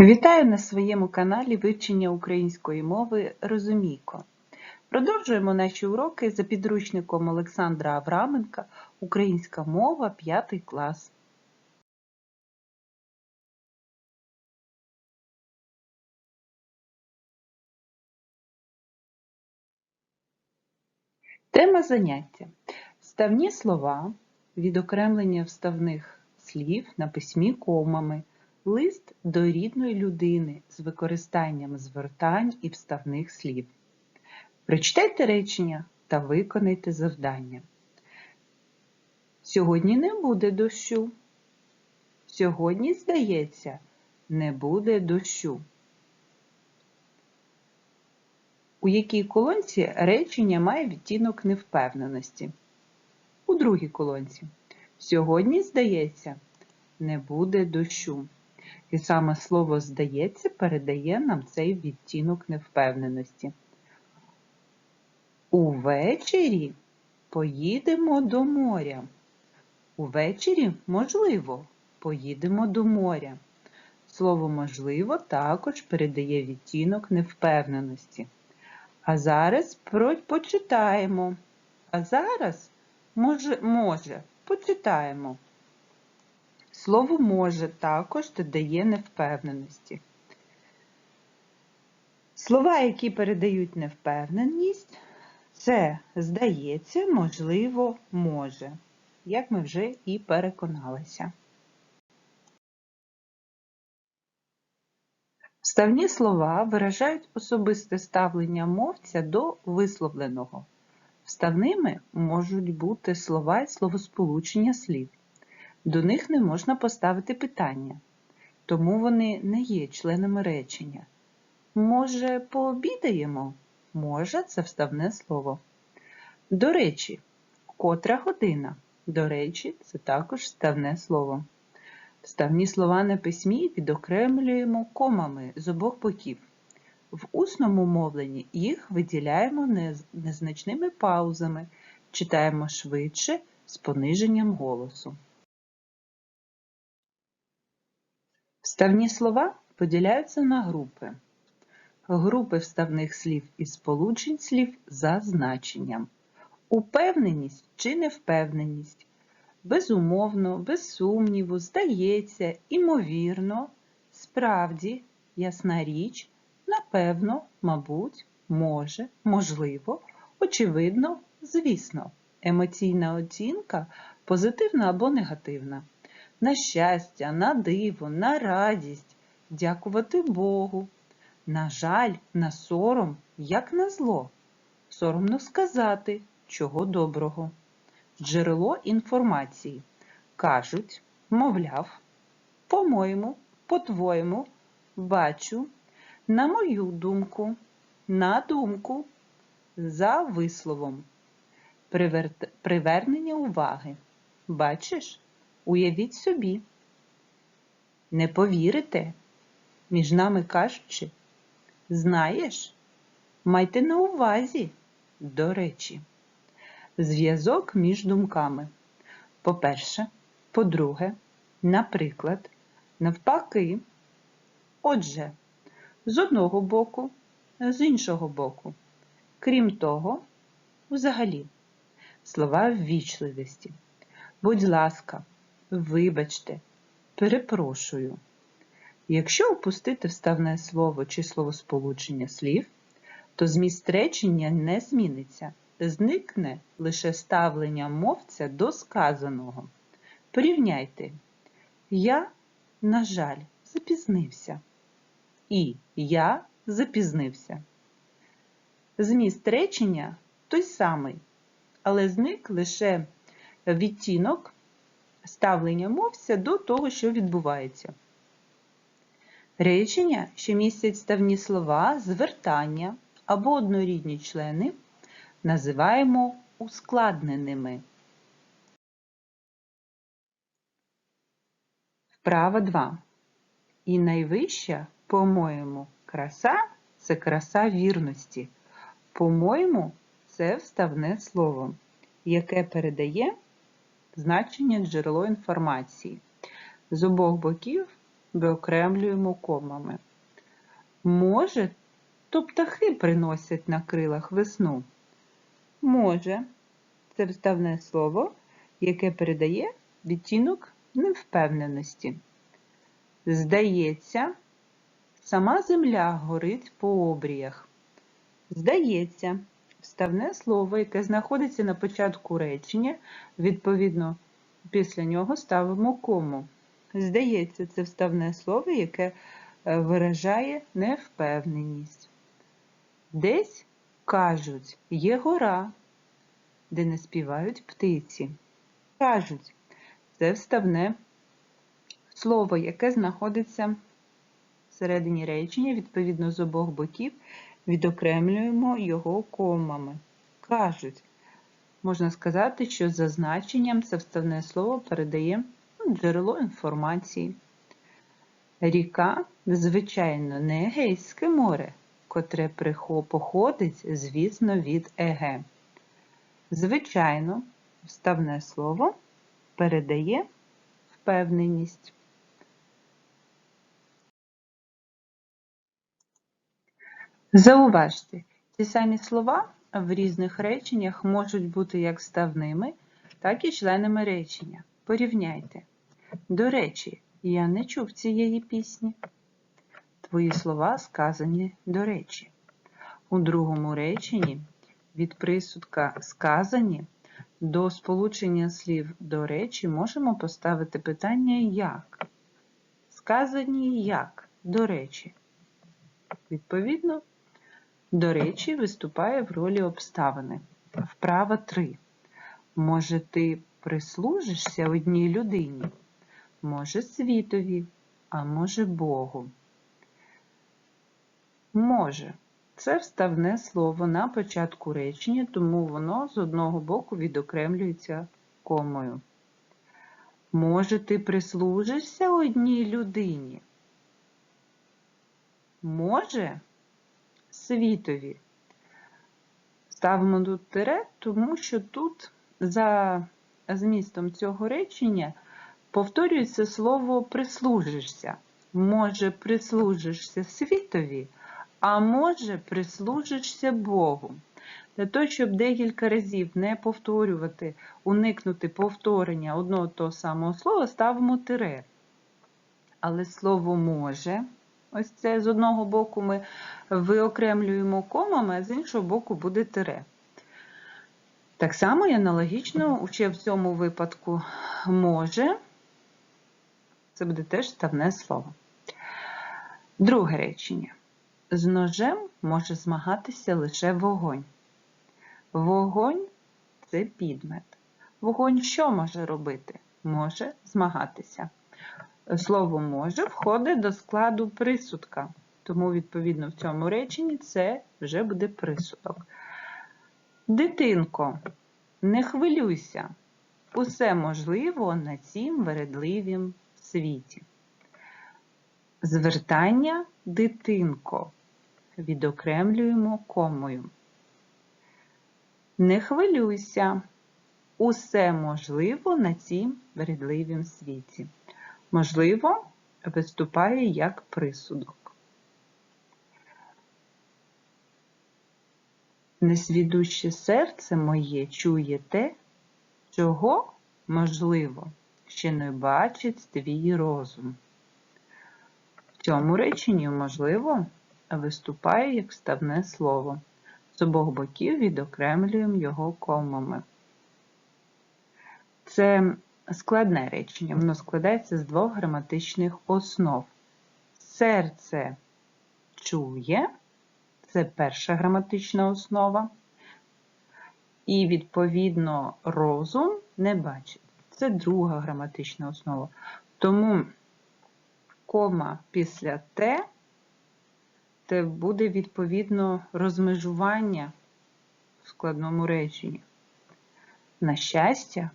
Вітаю на своєму каналі вивчення української мови Розумійко. Продовжуємо наші уроки за підручником Олександра Авраменка Українська мова 5 клас. Тема заняття. Вставні слова, відокремлення вставних слів на письмі комами, лист до рідної людини з використанням звертань і вставних слів. Прочитайте речення та виконайте завдання. Сьогодні не буде дощу. Сьогодні, здається, не буде дощу. У якій колонці речення має відтінок невпевненості? У другій колонці. Сьогодні, здається, не буде дощу. І саме слово здається передає нам цей відтінок невпевненості. Увечері поїдемо до моря. Увечері, можливо, поїдемо до моря. Слово можливо також передає відтінок невпевненості. А зараз почитаємо. А зараз може, може, почитаємо. Слово може також додає невпевненості. Слова, які передають невпевненість, це здається, можливо, може, як ми вже і переконалися. Вставні слова виражають особисте ставлення мовця до висловленого. Вставними можуть бути слова і словосполучення слів. До них не можна поставити питання, тому вони не є членами речення. Може, пообідаємо? Може, це вставне слово. До речі, котра година? До речі, це також вставне слово. Вставні слова на письмі відокремлюємо комами з обох боків. В усному мовленні їх виділяємо незначними паузами, читаємо швидше з пониженням голосу. Вставні слова поділяються на групи. Групи вставних слів і сполучень слів за значенням. Упевненість чи невпевненість. Безумовно, без сумніву, здається, імовірно, справді, ясна річ, напевно, мабуть, може, можливо, очевидно, звісно. Емоційна оцінка позитивна або негативна. На щастя, на диво, на радість, дякувати Богу. На жаль, на сором, як на зло. Соромно сказати, чого доброго. Джерело інформації. Кажуть, мовляв, по-моєму, по-твоєму, бачу, на мою думку, на думку, за висловом. Привернення уваги. Бачиш? Уявіть собі. Не повірите, між нами кажучи, знаєш, майте на увазі, до речі. Зв'язок між думками. По-перше, по-друге, наприклад, навпаки. Отже, з одного боку, з іншого боку. Крім того, взагалі, слова ввічливості. Будь ласка, вибачте, перепрошую. Якщо опустити вставне слово чи словосполучення слів, то зміст речення не зміниться. Зникне лише ставлення мовця до сказаного. Порівняйте. Я, на жаль, запізнився. І я запізнився. Зміст речення той самий, але зник лише відтінок ставлення мовця до того, що відбувається. Речення, що містять ставні слова, звертання або однорідні члени, називаємо ускладненими. Вправа 2. І найвища, по-моєму, краса це краса вірності. По-моєму, це вставне слово, яке передає значення джерело інформації. З обох боків виокремлюємо комами. Може, то птахи приносять на крилах весну. Може це вставне слово, яке передає відтінок невпевненості. Здається, сама земля горить по обріях. Здається, вставне слово, яке знаходиться на початку речення, відповідно, після нього ставимо кому. Здається, це вставне слово, яке е, виражає невпевненість. Десь кажуть, є гора, де не співають птиці. Кажуть, це вставне слово, яке знаходиться всередині речення, відповідно з обох боків, відокремлюємо його комами. Кажуть, можна сказати, що за значенням це вставне слово передає ну, джерело інформації. Ріка, звичайно, не Егейське море, котре походить, звісно, від Еге. Звичайно, вставне слово передає впевненість. Зауважте, ці самі слова в різних реченнях можуть бути як вставними, так і членами речення. Порівняйте. До речі, я не чув цієї пісні. Твої слова сказані до речі. У другому реченні від присудка сказані до сполучення слів до речі можемо поставити питання як. Сказані як до речі. Відповідно, до речі, виступає в ролі обставини. Вправа 3. Може, ти прислужишся одній людині? Може, світові, а може Богу. Може. Це вставне слово на початку речення, тому воно з одного боку відокремлюється комою. Може, ти прислужишся одній людині? Може, світові. Ставимо тут тире, тому що тут за змістом цього речення повторюється слово прислужишся. Може, прислужишся світові, а може, прислужишся Богу. Для того, щоб декілька разів не повторювати, уникнути повторення одного того самого слова, ставимо тире. Але слово може, ось це з одного боку ми виокремлюємо комами, а з іншого боку буде тире. Так само і аналогічно, ще в цьому випадку може, це буде теж ставне слово. Друге речення. З ножем може змагатися лише вогонь. Вогонь це підмет. Вогонь що може робити? Може змагатися. Слово може входить до складу присудка, тому, відповідно, в цьому реченні це вже буде присудок. Дитинко, не хвилюйся, усе можливо на цім вередливім світі. Звертання дитинко відокремлюємо комою. Не хвилюйся, усе можливо на цім вередливім світі. Можливо, виступає як присудок. Несвідуще серце моє чує те, чого, можливо, ще не бачить твій розум. В цьому реченні, можливо, виступає як вставне слово. З обох боків відокремлюємо його комами. Це складне речення, воно складається з двох граматичних основ. Серце чує, це перша граматична основа. І, відповідно, розум не бачить. Це друга граматична основа. Тому кома після те, це буде відповідно розмежування в складному реченні. На щастя,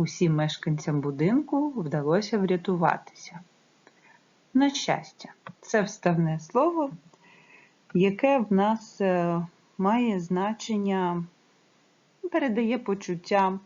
усім мешканцям будинку вдалося врятуватися. На щастя, це вставне слово, яке в нас е, має значення, передає почуття,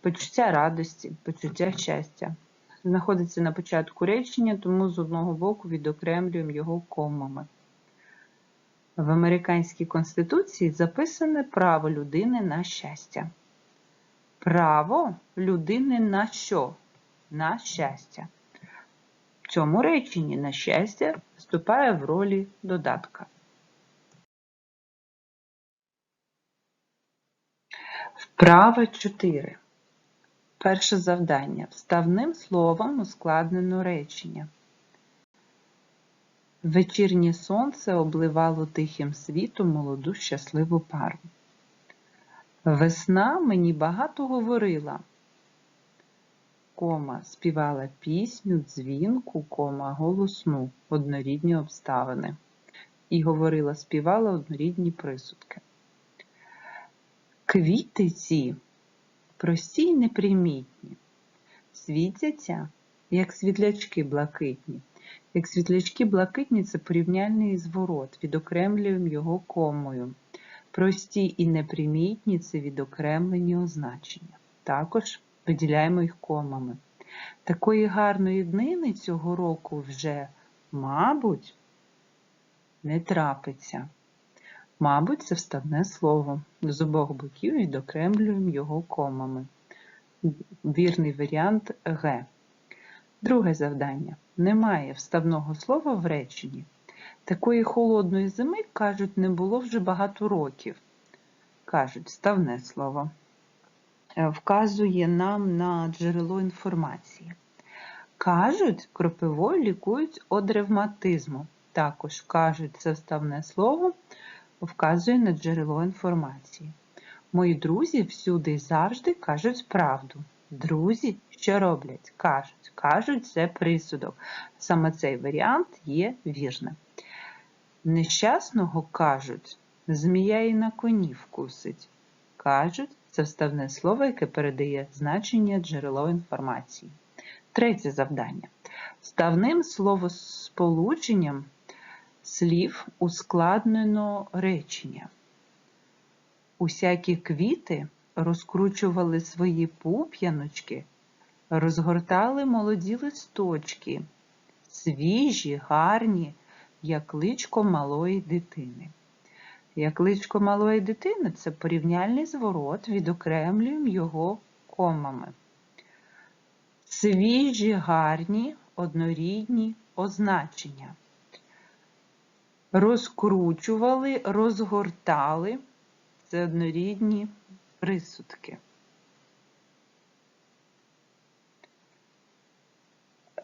почуття радості, почуття щастя. знаходиться на початку речення, тому з одного боку відокремлюємо його комами. В американській конституції записане право людини на щастя. Право людини на що? На щастя. В цьому реченні на щастя вступає в ролі додатка. Вправа 4. Перше завдання. Вставним словом ускладнено речення. Вечірнє сонце обливало тихим світом молоду щасливу пару. Весна мені багато говорила. Кома співала пісню, дзвінку, кома голосну, однорідні обставини. І говорила, співала однорідні присудки. Квіти ці прості й непримітні, світяться, як світлячки блакитні. Як світлячки блакитні це порівняльний зворот, відокремлюємо його комою. Прості і непримітні це відокремлені означення. Також виділяємо їх комами. Такої гарної днини цього року вже, мабуть, не трапиться. Мабуть, це вставне слово. З обох боків відокремлюємо його комами. Вірний варіант Г. Друге завдання. Немає вставного слова в реченні. Такої холодної зими, кажуть, не було вже багато років. Кажуть, вставне слово. Е, Вказує нам на джерело інформації. Кажуть, кропивою лікують од ревматизму. Також кажуть, це вставне слово вказує на джерело інформації. Мої друзі всюди і завжди кажуть правду. Друзі, що роблять? Кажуть. Кажуть, це присудок. Саме цей варіант є вірним. Нещасного кажуть, змія і на коні вкусить. Кажуть, це вставне слово, яке передає значення джерело інформації. Третє завдання. Вставним словосполученням слів ускладнено речення. Усякі квіти розкручували свої пуп'яночки, розгортали молоді листочки, свіжі, гарні, як личко малої дитини. Як личко малої дитини це порівняльний зворот, відокремлюємо його комами. Свіжі, гарні, однорідні означення. Розкручували, розгортали це однорідні присудки.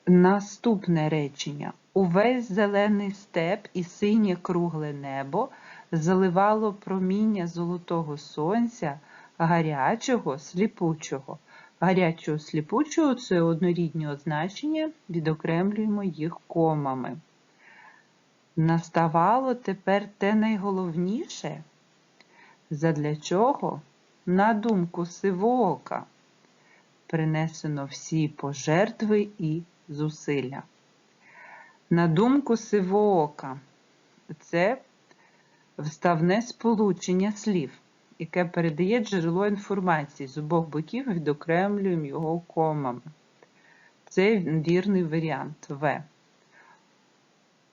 Наступне речення. Увесь зелений степ і синє кругле небо заливало проміння золотого сонця, гарячого, сліпучого. Гарячого сліпучого це однорідні означення, відокремлюємо їх комами. Наставало тепер те найголовніше, задля чого, на думку сивоока, принесено всі пожертви і зусилля. На думку сивоока, це вставне сполучення слів, яке передає джерело інформації з обох боків відокремлюємо його комами. Це вірний варіант В.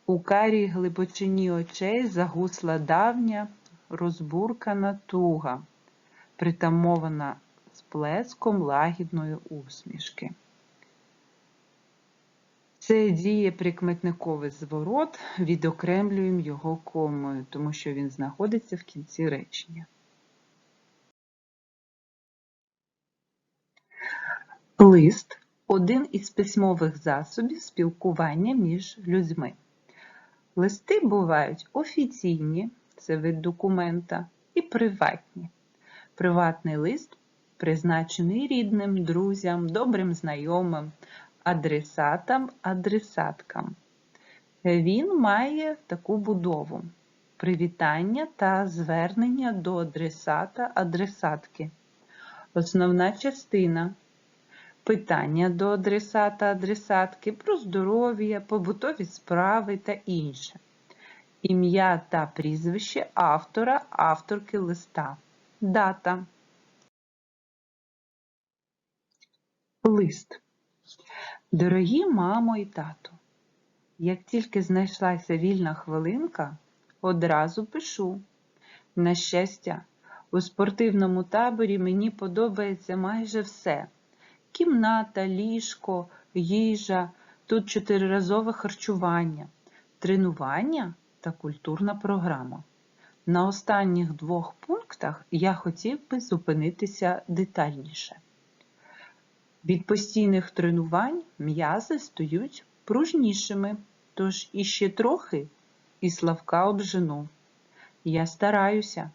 У карій глибочині очей загусла давня розбуркана туга, притамована сплеском лагідної усмішки. Це діє прикметниковий зворот, відокремлюємо його комою, тому що він знаходиться в кінці речення. Лист один із письмових засобів спілкування між людьми. Листи бувають офіційні, це вид документа, і приватні. Приватний лист призначений рідним, друзям, добрим знайомим, адресатам, адресаткам. Він має таку будову: привітання та звернення до адресата адресатки. Основна частина питання до адресата адресатки про здоров'я, побутові справи та інше. Ім'я та прізвище автора, авторки листа. Дата. Лист. Дорогі мамо і тато, як тільки знайшлася вільна хвилинка, одразу пишу. На щастя, у спортивному таборі мені подобається майже все. Кімната, ліжко, їжа, тут чотириразове харчування, тренування та культурна програма. На останніх двох пунктах я хотів би зупинитися детальніше. Від постійних тренувань м'язи стають пружнішими, тож іще трохи і Славка обжену. Я стараюся,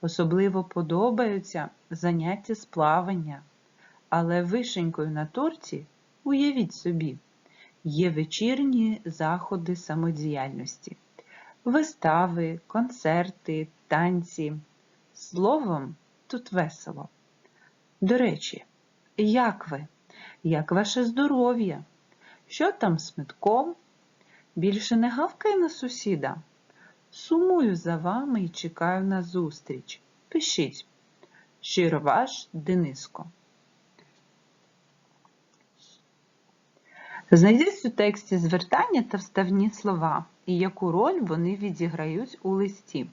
особливо подобаються заняття з плавання, але вишенькою на торті, уявіть собі, є вечірні заходи самодіяльності, вистави, концерти, танці. Словом, тут весело. До речі, як ви? Як ваше здоров'я? Що там з метком? Більше не гавкає на сусіда? Сумую за вами і чекаю на зустріч. Пишіть. Щиро ваш Дениско. Знайдіть у тексті звертання та вставні слова і яку роль вони відіграють у листі.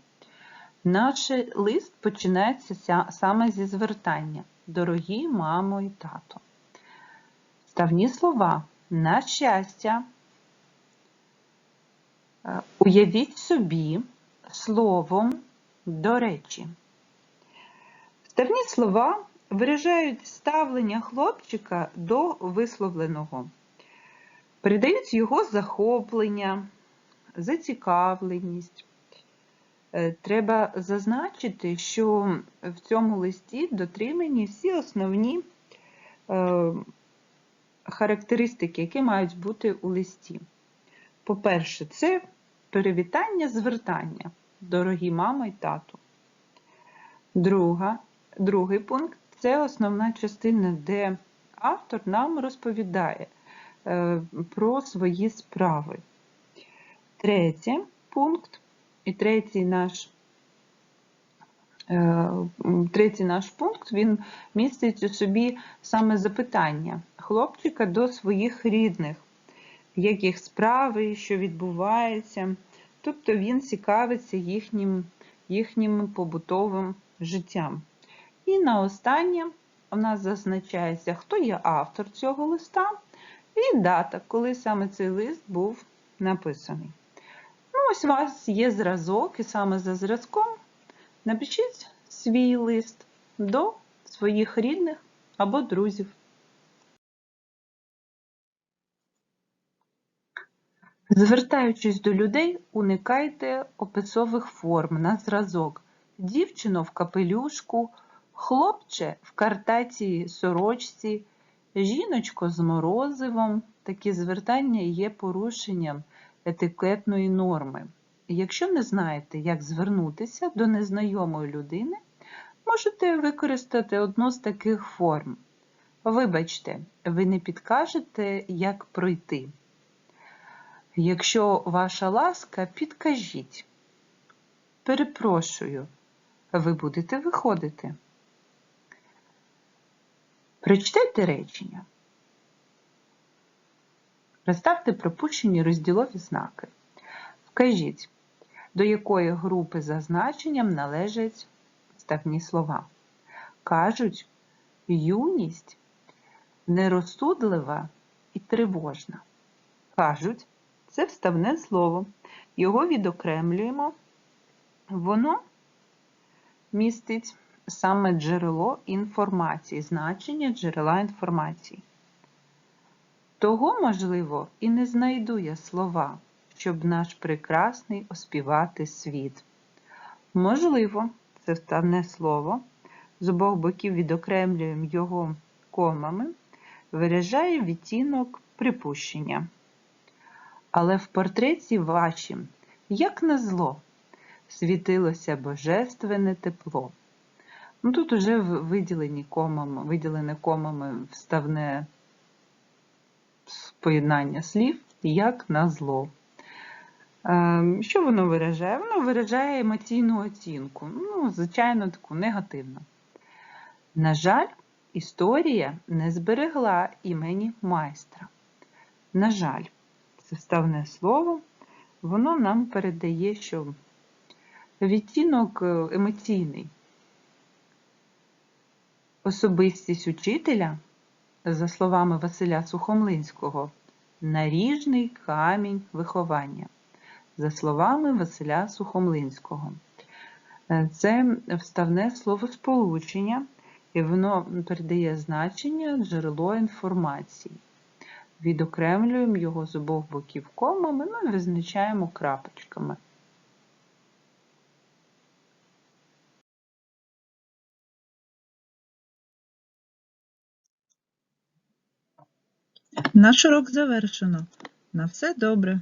Наш лист починається саме зі звертання. Дорогі мамо і тато. Вставні слова на щастя. Е, Уявіть собі словом до речі. Вставні слова виражають ставлення хлопчика до висловленого, передають його захоплення, зацікавленість. Е, Треба зазначити, що в цьому листі дотримані всі основні е, характеристики, які мають бути у листі. По-перше, це перевітання звертання, дорогі мама і тату. Друга, Другий пункт це основна частина, де автор нам розповідає е, про свої справи. Третій пункт і третій наш е, Третій наш пункт він містить у собі саме запитання хлопчика до своїх рідних, як справи, що відбувається. Тобто він цікавиться їхнім, їхнім побутовим життям. І на останнє у нас зазначається, хто є автор цього листа, і дата, коли саме цей лист був написаний. Ось у вас є зразок, і саме за зразком напишіть свій лист до своїх рідних або друзів. Звертаючись до людей, уникайте описових форм на зразок. Дівчино в капелюшку, хлопче в картаті сорочці, жіночко з морозивом. Такі звертання є порушенням етикетної норми. Якщо не знаєте, як звернутися до незнайомої людини, можете використати одну з таких форм. Вибачте, ви не підкажете, як пройти. Якщо ваша ласка, підкажіть. Перепрошую, ви будете виходити. Прочитайте речення. Розставте пропущені розділові знаки. Вкажіть, до якої групи за значенням належать ставні слова. Кажуть, юність нерозсудлива і тривожна. Кажуть, це вставне слово. Його відокремлюємо. Воно містить саме джерело інформації, значення джерела інформації. Того, можливо, і не знайду я слова, щоб наш прекрасний оспівати світ. Можливо, це вставне слово, з обох боків відокремлюємо його комами, виражає відтінок припущення. Але в портреті вашім, як на зло, світилося божественне тепло. Ну, Тут уже виділені комами, виділене комами вставне поєднання слів, як на зло. Ем, що воно виражає? Воно виражає емоційну оцінку, ну, звичайно, таку негативну. На жаль, Історія не зберегла імені майстра. На жаль, це вставне слово, воно нам передає, що відтінок е, емоційний. Особистість учителя, за словами Василя Сухомлинського, наріжний камінь виховання. За словами Василя Сухомлинського. Е, Це вставне словосполучення, і воно передає значення джерело інформації. Відокремлюємо його з обох боків комами, ну і визначаємо крапочками. Наш урок завершено. На все добре.